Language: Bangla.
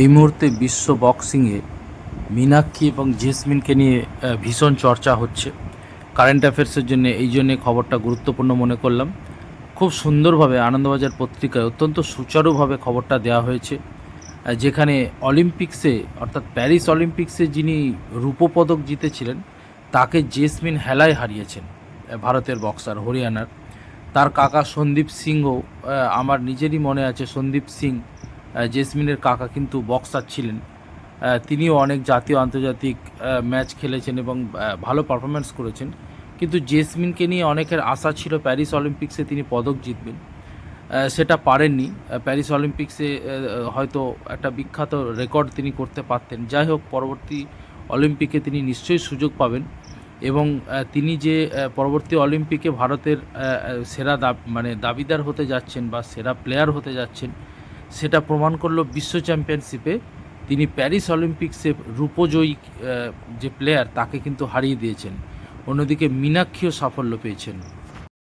এই মুহূর্তে বিশ্ব বক্সিংয়ে মীনাক্ষী এবং জেসমিনকে নিয়ে ভীষণ চর্চা হচ্ছে। কারেন্ট অ্যাফেয়ার্সের জন্য, এই জন্যে খবরটা গুরুত্বপূর্ণ মনে করলাম। খুব সুন্দরভাবে আনন্দবাজার পত্রিকায় অত্যন্ত সুচারুভাবে খবরটা দেওয়া হয়েছে যেখানে অলিম্পিক্সে অর্থাৎ প্যারিস অলিম্পিক্সে যিনি রূপপদক জিতেছিলেন, তাকে জেসমিন হেলায় হারিয়েছেন ভারতের বক্সার হরিয়ানার। তার কাকা সন্দীপ সিংও আমার নিজেরই মনে আছে সন্দীপ সিং জেসমিনের কাকা কিন্তু বক্সার ছিলেন। তিনিও অনেক জাতীয় আন্তর্জাতিক ম্যাচ খেলেছেন এবং ভালো পারফরমেন্স করেছেন। কিন্তু জেসমিনকে নিয়ে অনেকের আশা ছিল প্যারিস অলিম্পিক্সে তিনি পদক জিতবেন। সেটা পারেননি। প্যারিস অলিম্পিক্সে হয়তো একটা বিখ্যাত রেকর্ড তিনি করতে পারতেন। যাই হোক, পরবর্তী অলিম্পিকে তিনি নিশ্চয়ই সুযোগ পাবেন এবং তিনি যে পরবর্তী অলিম্পিকে ভারতের সেরা মানে দাবিদার হতে যাচ্ছেন বা সেরা প্লেয়ার হতে যাচ্ছেন সেটা প্রমাণ করল বিশ্ব চ্যাম্পিয়নশিপে তিনি প্যারিস অলিম্পিক্সে রূপজয়ী যে প্লেয়ার তাকে কিন্তু হারিয়ে দিয়েছেন। অন্যদিকে মীনাক্ষীও সাফল্য পেয়েছেন।